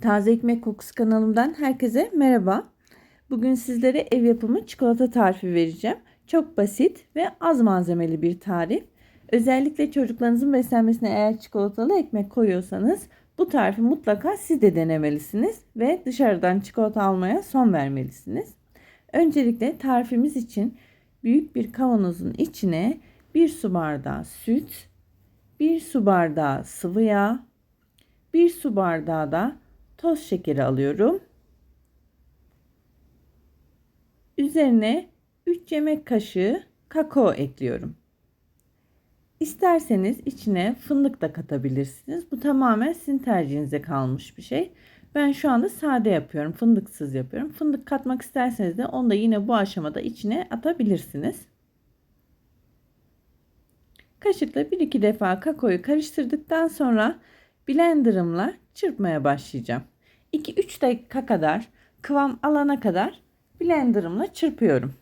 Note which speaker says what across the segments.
Speaker 1: Taze Ekmek Kokusu kanalımdan herkese merhaba. Bugün sizlere ev yapımı çikolata tarifi vereceğim. Çok basit ve az malzemeli bir tarif. Özellikle çocuklarınızın beslenmesine eğer çikolatalı ekmek koyuyorsanız bu tarifi mutlaka siz de denemelisiniz ve dışarıdan çikolata almaya son vermelisiniz. Öncelikle tarifimiz için büyük bir kavanozun içine 1 su bardağı süt, 1 su bardağı sıvı yağ, 1 su bardağı da toz şekeri alıyorum. Üzerine 3 yemek kaşığı kakao ekliyorum. İsterseniz içine fındık da katabilirsiniz. Bu tamamen sizin tercihinize kalmış bir şey. Ben şu anda sade yapıyorum. Fındıksız yapıyorum. Fındık katmak isterseniz de onu da yine bu aşamada içine atabilirsiniz. Kaşıkla 1-2 defa kakaoyu karıştırdıktan sonra blenderımla çırpmaya başlayacağım. 2-3 dakika kadar kıvam alana kadar blenderımla çırpıyorum.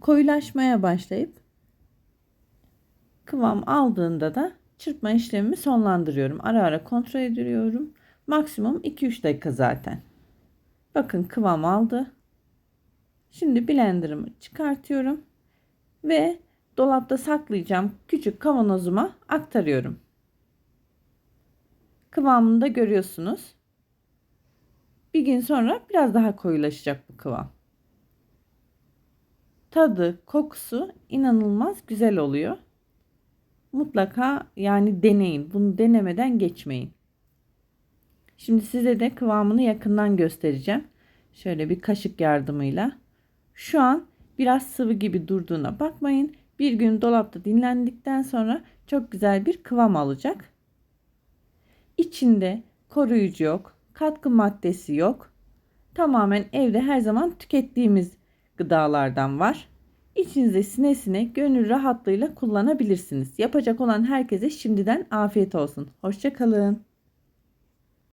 Speaker 1: Koyulaşmaya başlayıp kıvam aldığında da çırpma işlemimi sonlandırıyorum. Ara ara kontrol ediyorum. Maksimum 2-3 dakika zaten. Bakın kıvam aldı. Şimdi blenderımı çıkartıyorum ve dolapta saklayacağım küçük kavanozuma aktarıyorum. Kıvamını da görüyorsunuz. Bir gün sonra biraz daha koyulaşacak bu kıvam. Tadı, kokusu inanılmaz güzel oluyor. Mutlaka yani deneyin. Bunu denemeden geçmeyin. Şimdi size de kıvamını yakından göstereceğim. Şöyle bir kaşık yardımıyla. Şu an biraz sıvı gibi durduğuna bakmayın. Bir gün dolapta dinlendikten sonra çok güzel bir kıvam alacak. İçinde koruyucu yok, katkı maddesi yok. Tamamen evde her zaman tükettiğimiz gıdalardan var. İçinize sinesine gönül rahatlığıyla kullanabilirsiniz. Yapacak olan herkese şimdiden afiyet olsun. Hoşçakalın.